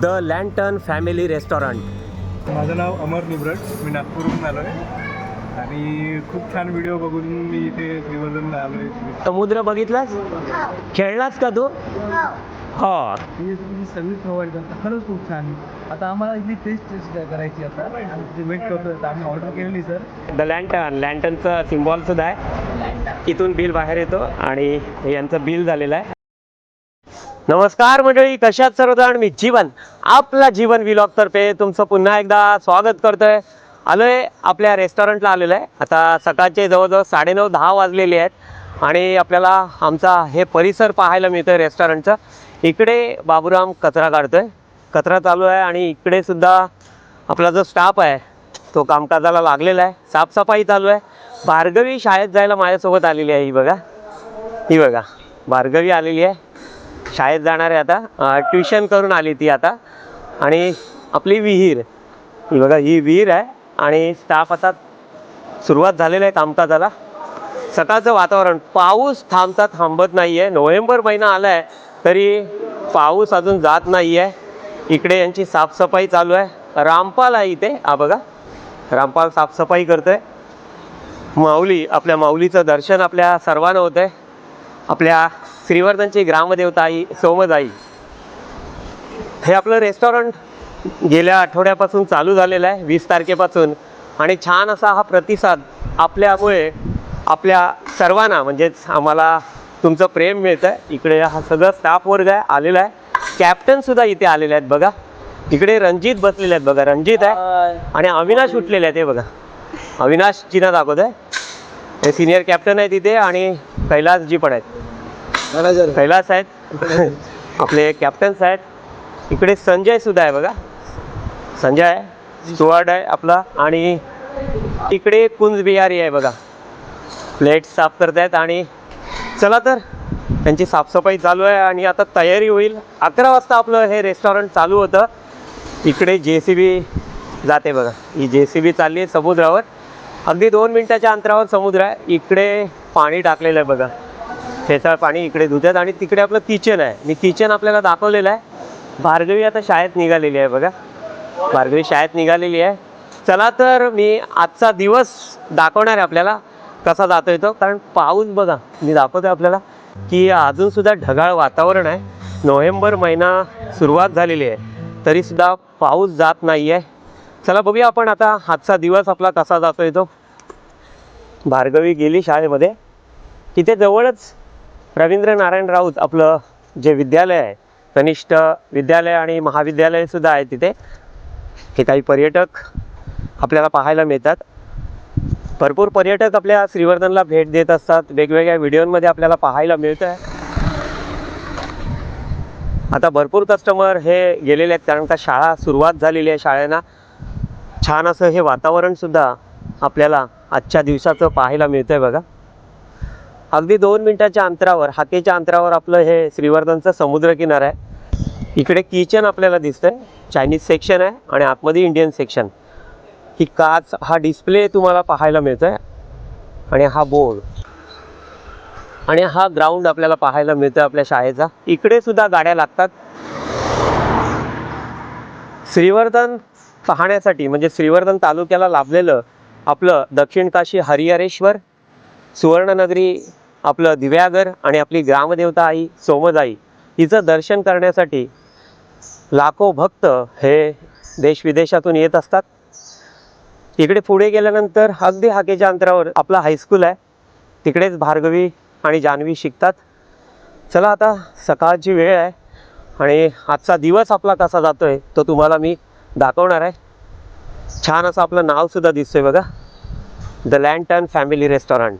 The Lantern family restaurant. माझं नाव अमर निब्रट. मी नागपूरहून आलो आहे आणि खूप छान व्हिडिओ बघून मी इथे श्रीवर्धनला आलो आहे समुद्र बघितलास? खेळलास का तू? हो. तुम्ही सर्व्हिस प्रोव्हाइड करता. खरंच खूप छान. आता आम्हाला इथली टेस्ट टेस्ट करायची आता. वेट करतो आम्ही ऑर्डर केलेली सर द लँटन लँटनचं सिम्बॉल सुद्धा आहे. इथून बिल बाहेर येतो. आणि हे यांचं बिल झालेलं आहे. नमस्कार मंडळी कशात सर्वजण? मी जीवन आपला जीवन विलॉग तर्फे तुमचं पुन्हा एकदा स्वागत करतोय. आलोय आपल्या रेस्टॉरंटला आलेलं आहे आता सकाळचे जवळजवळ साडेनऊ दहा वाजलेले आहेत. आणि आपल्याला आमचा हे परिसर पाहायला मिळतोय रेस्टॉरंटचा इकडे बाबूराम कचरा काढतोय. कचरा चालू आहे आणि इकडे सुद्धा आपला जो स्टाफ आहे तो कामकाजाला लागलेला आहे. साफसफाई चालू आहे. भार्गवी शाळेत जायला माझ्यासोबत आलेली आहे ही बघा. ही बघा भार्गवी आलेली आहे. शाळेत जाणार आहे आता. ट्युशन करून आली ती आता. आणि आपली विहीर. ही बघा ही विहीर आहे. आणि स्टाफ आता सुरुवात झालेलं आहे कामकाजाला. सकाळचं वातावरण पाऊस थांबता थांबत नाही आहे नोव्हेंबर महिना आला आहे तरी पाऊस अजून जात नाही आहे इकडे यांची साफसफाई चालू आहे. रामपाल आहे इथे. हा बघा. रामपाल साफसफाई करतोय. माऊली आपल्या माऊलीचं दर्शन आपल्या सर्वांना होतं आहे आपल्या श्रीवर्धनची ग्रामदेवता आई सोमदाई हे आपलं रेस्टॉरंट गेल्या आठवड्यापासून चालू झालेलं आहे वीस तारखेपासून. आणि छान असा हा प्रतिसाद आपल्यामुळे आपल्या सर्वांना म्हणजेच आम्हाला तुमचं प्रेम मिळतं आहे इकडे हा सगळं स्टाफ वर्ग आहे आलेला आहे. कॅप्टनसुद्धा इथे आलेले आहेत बघा. इकडे रणजित बसलेले आहेत बघा. रणजित आहे आणि अविनाश उठलेले आहेत हे बघा. अविनाश चिन्ह दाखवत आहे हे सिनियर कॅप्टन आहेत इथे आणि कैलासजी पण आहेत. कैलास आहेत. आपले कॅप्टन्स आहेत इकडे संजय सुद्धा आहे बघा. संजय आहे स्टुअर्ड आहे आपला आणि इकडे कुंज बिहारी आहे बघा. प्लेट साफ करतायत आणि चला तर त्यांची साफसफाई चालू आहे आणि आता तयारी होईल. अकरा वाजता आपलं हे रेस्टॉरंट चालू होतं. इकडे जे सी बी जाते बघा. ही जे सी बी चालली आहे समुद्रावर. अगदी दोन मिनटाच्या अंतरावर समुद्र आहे. इकडे पाणी टाकलेलं आहे बघा. फेसाळ पाणी इकडे धुतात आणि तिकडे आपलं किचन आहे. मी किचन आपल्याला दाखवलेलं आहे. भार्गवी आता शाळेत निघालेली आहे बघा. भार्गवी शाळेत निघालेली आहे. चला तर मी आजचा दिवस दाखवणार आहे आपल्याला कसा जातो येतो. कारण पाऊस बघा मी दाखवतोय आपल्याला की अजूनसुद्धा ढगाळ वातावरण आहे. नोव्हेंबर महिना सुरुवात झालेली आहे. तरीसुद्धा पाऊस जात नाही आहे चला बघूया आपण आता आजचा दिवस आपला कसा जातो येतो. भार्गवी गेली शाळेमध्ये. तिथे जवळच रवींद्र नारायण राऊत आपलं जे विद्यालय आहे कनिष्ठ विद्यालय आणि महाविद्यालयसुद्धा आहे तिथे. हे काही पर्यटक आपल्याला पाहायला मिळतात. भरपूर पर्यटक आपल्या श्रीवर्धनला भेट देत असतात. वेगवेगळ्या व्हिडिओमध्ये आपल्याला पाहायला मिळतं आहे आता भरपूर कस्टमर हे गेलेले आहेत कारण का शाळा सुरुवात झालेली आहे शाळेना. छान असं हे वातावरणसुद्धा आपल्याला आजच्या दिवसाचं पाहायला मिळतं आहे बघा. अगदी दोन मिनिटाच्या अंतरावर हातीच्या अंतरावर आपलं हे श्रीवर्धनचं समुद्रकिनार आहे. इकडे किचन आपल्याला दिसतंय. चायनीज सेक्शन आहे आणि आतमध्ये इंडियन सेक्शन ही काच हा डिस्प्ले तुम्हाला पाहायला मिळतोय. आणि हा बोर्ड आणि हा ग्राउंड आपल्याला पाहायला मिळतोय आपल्या शाळेचा. इकडे सुद्धा गाड्या लागतात. श्रीवर्धन पाहण्यासाठी म्हणजे श्रीवर्धन तालुक्याला लाभलेलं आपलं दक्षिण काशी हरिहरेश्वर सुवर्णनगरी आपलं दिव्यागर आणि आपली ग्रामदेवता आई सोमदाई हिचं दर्शन करण्यासाठी लाखो भक्त हे देशविदेशातून येत असतात. इकडे पुढे गेल्यानंतर अगदी हाकेच्या अंतरावर आपला हायस्कूल आहे. तिकडेच भार्गवी आणि जान्हवी शिकतात. चला आता सकाळची वेळ आहे आणि आजचा दिवस आपला कसा जातोय तो तुम्हाला मी दाखवणार आहे. छान असं आपलं नावसुद्धा दिसतोय बघा. द लँटन फॅमिली रेस्टॉरंट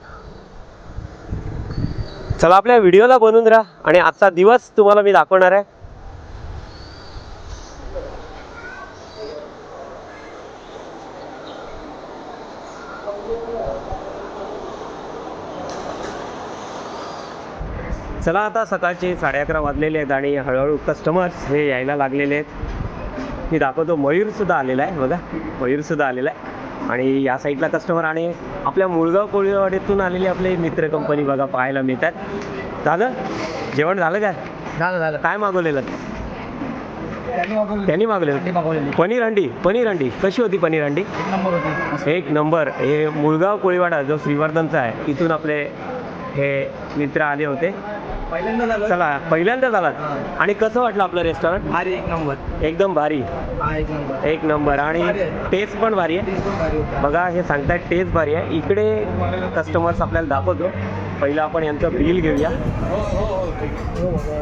चला आपल्या व्हिडिओला बनवून राहा आणि आजचा दिवस तुम्हाला मी दाखवणार आहे. चला आता सकाळचे साडे अकरा वाजलेले आहेत आणि हळूहळू कस्टमर्स हे यायला लागलेले आहेत. मी दाखवतो मयूरसुद्धा आलेला आहे बघा. मयूरसुद्धा आलेला आहे. आणि या साईडला कस्टमर आणि आपल्या मुळगाव कोळीवाडीतून आलेले आपले मित्र कंपनी बघा पाहायला मिळतात. झालं? जेवण झालं काय? झालं झालं. काय मागवलेलं? त्यांनी मागवली त्यांनी मागवले त्यांनी मागवलेली. पनीर हंडी. पनीर हंडी. कशी होती पनीर हंडी? एक नंबर होती. एक नंबर. हे मुळगाव कोळीवाडा जो श्रीवर्धनचा आहे इथून आपले हे मित्र आले होते. पहिल्यांदा झालं चला पहिल्यांदाच आलात आणि कसं वाटलं आपलं रेस्टॉरंट भारी एक नंबर. एकदम भारी. हा एक नंबर. एक नंबर. आणि टेस्ट पण भारी आहे. टेस्ट पण भारी होता. बघा हे सांगतायत टेस्ट भारी आहे. इकडे कस्टमर्स आपल्याला दाखवतो. पहिलं आपण यांचं बिल घेऊया.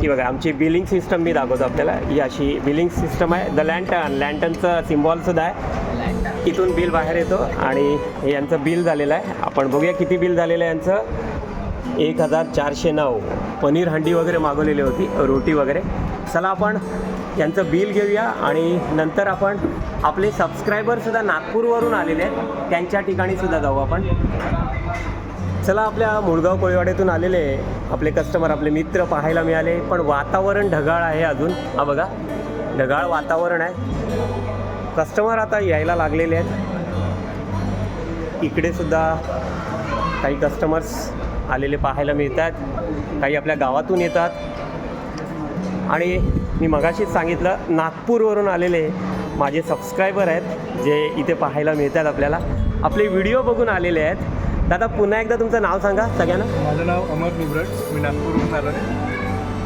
की बघा आमची बिलिंग सिस्टम मी दाखवतो आपल्याला. ही अशी बिलिंग सिस्टम आहे. द लँटन लँटनचं सिम्बॉल सुद्धा आहे. इथून बिल बाहेर येतो. आणि हे यांचं बिल झालेलं आहे. आपण बघूया किती बिल झालेलं आहे यांचं. एक हजार चारशे नऊ. पनीर हंडी वगैरे मागवलेली होती रोटी वगैरे. चला आपण यांचं बिल घेऊया आणि नंतर आपण आपले सबस्क्रायबरसुद्धा नागपूरवरून आलेले आहेत. त्यांच्या ठिकाणी सुद्धा जाऊ आपण. चला आपल्या मुळगाव कोळीवाड्यातून आलेले आपले कस्टमर आपले मित्र पाहायला मिळाले. पण वातावरण ढगाळ आहे अजून. हा बघा ढगाळ वातावरण आहे. कस्टमर आता यायला लागलेले आहेत. इकडे सुद्धा काही कस्टमर्स आलेले पाहायला मिळतात. काही आपल्या गावातून येतात. आणि मी मगाशीच सांगितलं नागपूरवरून आलेले माझे सबस्क्रायबर आहेत जे इथे पाहायला मिळतात आपल्याला. आपले व्हिडिओ बघून आलेले आहेत. दादा पुन्हा एकदा तुमचं नाव सांगा सगळ्यांना. माझं नाव अमर निब्रट. मी नागपूरहून आलो आहे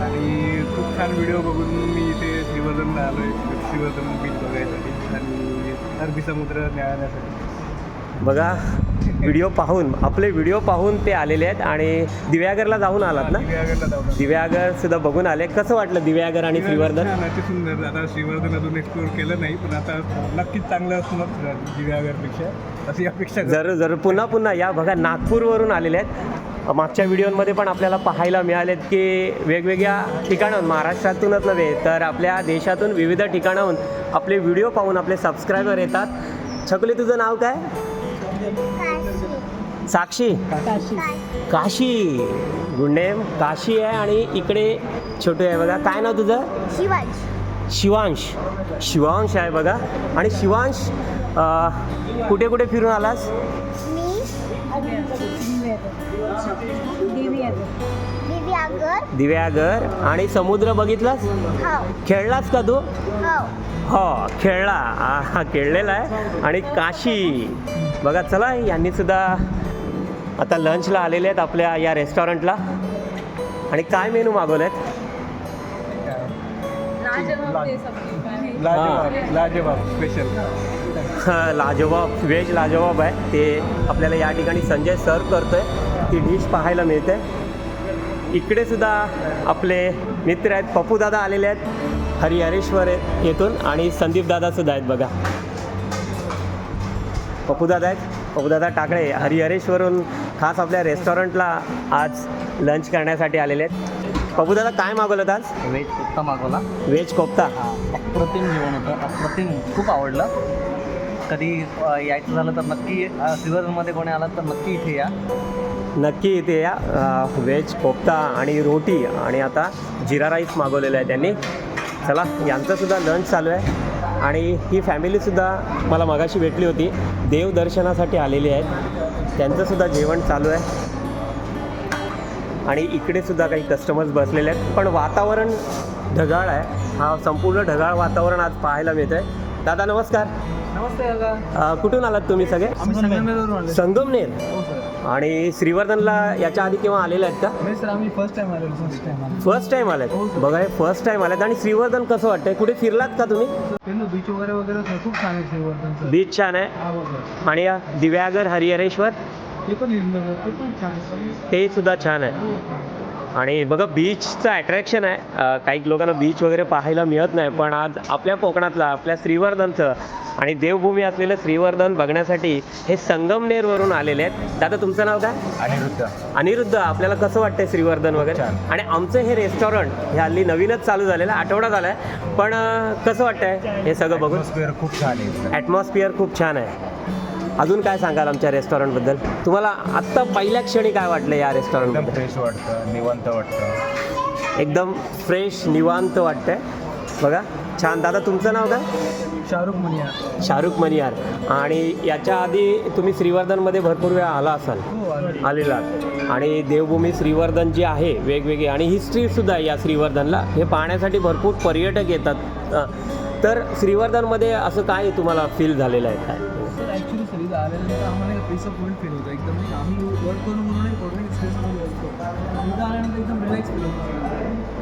आणि खूप छान व्हिडिओ बघून मी इथे श्रीवर्धनला आलो आहे श्रीवर्धन बीच बघायसाठी आणि अरबी समुद्र न्यायालयासाठी. बघा व्हिडिओ पाहून आपले व्हिडिओ पाहून ते आलेले आहेत आणि दिव्यागरला जाऊन आलात ना? दिव्यागरला जाऊन दिव्यागर सुद्धा बघून आले. कसं वाटलं दिव्यागर आणि श्रीवर्धन? सुंदर. आता श्रीवर्धन अजून एक्सप्लोर केलं नाही पण आता नक्कीच चांगलं असणार दिव्यागरपेक्षा. अशी अपेक्षा. जरूर जरूर पुन्हा पुन्हा या बघा नागपूरवरून आलेले आहेत. मागच्या व्हिडिओमध्ये पण आपल्याला पाहायला मिळालेत की वेगवेगळ्या ठिकाणाहून महाराष्ट्रातूनच नव्हे तर आपल्या देशातून विविध ठिकाणाहून आपले व्हिडिओ पाहून आपले सबस्क्रायबर येतात. छकुली तुझं नाव काय? साक्षी? काशी. गुड नेम काशी आहे आणि इकडे छोटू आहे बघा. काय नाव तुझं? शिवांश. शिवांश. आहे बघा. आणि शिवांश अं, कुठे कुठे फिरून आलास? मी दिव्यागर दिव्यागर आणि समुद्र बघितलास? हो. खेळलास का तू? हो. हो खेळला. हा खेळलेला आहे. आणि काशी. बघा चला यांनी सुद्धा आता लंचला आलेले आहेत आपल्या या रेस्टॉरंटला आणि काय मेनू मागवले आहेत लाजवाब लाजवाब स्पेशल लाजवाब व्हेज लाजवाब आहे. ते आपल्याला या ठिकाणी संजय सर्व करतोय. ती डिश पाहायला मिळते. इकडे सुद्धा आपले मित्र आहेत. पप्पू दादा आलेले आहेत. हरिहरेश्वर येथून आणि संदीप दादा सुद्धा आहेत बघा. पप्पू दादा आहेत. पप्पू दादा टाकळे हरिहरेश्वरून खास आपल्या रेस्टॉरंटला आज लंच करण्यासाठी आलेले आहेत. पप्पू दादा काय मागवलं आज? व्हेज कुत्ता मागवला. व्हेज कोफ्ता. अप्रतिम जेवण होतं. अप्रतिम खूप आवडलं. कधी यायचं झालं तर नक्की श्रीवर्धनमध्ये कोणी आला तर नक्की इथे या. नक्की इथे या. व्हेज कोफ्ता आणि रोटी आणि आता जिरा राईस मागवलेला आहे त्यांनी. चला यांचं सुद्धा लंच चालू आहे. आणि ही फॅमिलीसुद्धा मला मगाशी भेटली होती. देवदर्शनासाठी आलेली आहेत. त्यांचंसुद्धा जेवण चालू आहे. आणि इकडे सुद्धा काही कस्टमर्स बसलेले आहेत. पण वातावरण ढगाळ आहे. हा संपूर्ण ढगाळ वातावरण आज पाहायला मिळतं आहे दादा नमस्कार. नमस्ते कुठून आलात तुम्ही सगळे? संगमनेर. हो आणि श्रीवर्धनला याच्या आधी केव्हा आलेले आहेत का? नाही सर आम्ही फर्स्ट टाइम आलेलो फर्स्ट टाइम आलो. फर्स्ट टाइम आलेत. हो. बघा हे फर्स्ट टाइम आलेत. आणि श्रीवर्धन कसं वाटतंय? कुठे फिरलात का तुम्ही? बीच वगैरे वगैरे सर खूप छान आहे श्रीवर्धनचं बीच छान आहे? हा हो सर. आणि या दिव्यागर हरिहरेश्वर? ते पण हिंदू ते पण छान आहे ते सुद्धा छान आहे. आणि बघा बीचचं अट्रॅक्शन आहे. काही लोकांना बीच वगैरे पाहायला मिळत नाही पण आज आपल्या कोकणातला आपल्या श्रीवर्धनचं आणि देवभूमी असलेलं श्रीवर्धन बघण्यासाठी हे संगमनेरवरून आलेले आहेत. दादा तुमचं नाव काय? अनिरुद्ध. अनिरुद्ध. आपल्याला कसं वाटतंय श्रीवर्धन वगैरे. आणि आमचं हे रेस्टॉरंट हे हल्ली नवीनच चालू झालेलं आठवडा झाला आहे पण कसं वाटतंय हे सगळं बघून? खूप छान आहे. ॲटमॉस्फिअर खूप छान आहे. अजून काय सांगाल आमच्या रेस्टॉरंटबद्दल तुम्हाला आत्ता पहिल्या क्षणी काय वाटलं या रेस्टॉरंटबद्दल फ्रेश वाटतं निवांत वाटतं. एकदम फ्रेश निवांत वाटतंय. बघा छान. दादा तुमचं नाव काय? शाहरुख मनिया. शाहरुख मनियार. आणि याच्या आधी तुम्ही श्रीवर्धनमध्ये भरपूर वेळा आला असाल. हो आलो. आलेला. आणि देवभूमी श्रीवर्धन जी आहे वेगवेगळी आणि हिस्ट्रीसुद्धा आहे या श्रीवर्धनला. हे पाहण्यासाठी भरपूर पर्यटक येतात. तर श्रीवर्धनमध्ये असं काय तुम्हाला फील झालेलं आहे? काय तर आल्यानंतर आम्हाला एक पीस ऑफ माइंड फील होतं. एकदम म्हणजे आम्ही वर्क करून म्हणून थोडं स्ट्रेसमध्ये असतो. इथं आल्यानंतर एकदम रिलॅक्स फील होतं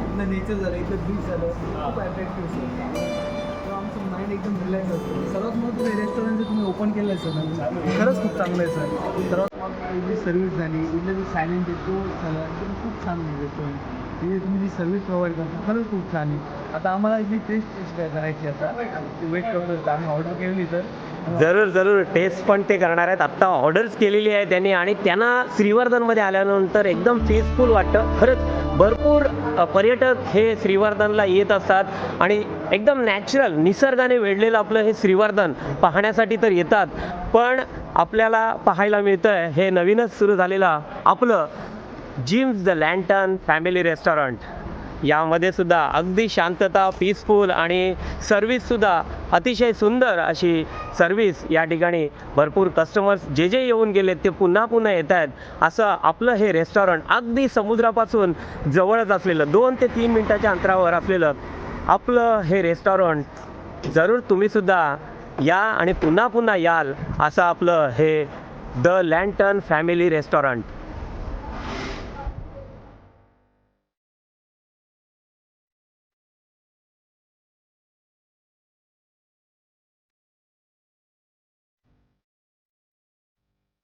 इथलं नेचर झालं इथलं बीच झालं. खूप अट्रॅक्टिव्ह असतं आमचं माइंड एकदम रिलॅक्स असतो सर्वात महत्त्वाचं हे रेस्टॉरंट तुम्ही ओपन केलं आहे सर म्हणजे खरंच खूप चांगलं आहे सर. सर्वात महत्त्वाचं इथली झाली इथलं जे सायलेंट आहे तो झाला एकदम खूप छान आहे रेस्टॉरंट हे म्हणजे तुम्ही जी सर्विस प्रोव्हाइड करता खरंच खूप छान आहे. आता आम्हाला इथली टेस्ट करायची आता? वेट करतो आम्ही ऑर्डर केली तर. जरूर जरूर. टेस्ट पण ते करणार आहेत. आत्ता ऑर्डर्स केलेली आहे त्यांनी आणि त्यांना श्रीवर्धनमध्ये आल्यानंतर एकदम पीसफुल वाटतं. खरंच भरपूर पर्यटक हे श्रीवर्धनला येत असतात आणि एकदम नॅचरल निसर्गाने वेढलेलं आपलं हे श्रीवर्धन पाहण्यासाठी तर येतात. पण आपल्याला पाहायला मिळतं हे नवीनच सुरू झालेलं आपलं Jim's the Lantern family restaurant यामध्ये सुद्धा अगदी शांतता पीसफुल आणि सर्विससुद्धा अतिशय सुंदर अशी सर्विस या ठिकाणी भरपूर कस्टमर्स जे जे येऊन गेलेत ते पुन्हा पुन्हा येत आहेत. असं आपलं हे रेस्टॉरंट अगदी समुद्रापासून जवळच असलेलं दोन ते तीन मिनटाच्या अंतरावर असलेलं आपलं हे रेस्टॉरंट जरूर तुम्हीसुद्धा या आणि पुन्हा पुन्हा याल असं आपलं हे द लँटन फॅमिली रेस्टॉरंट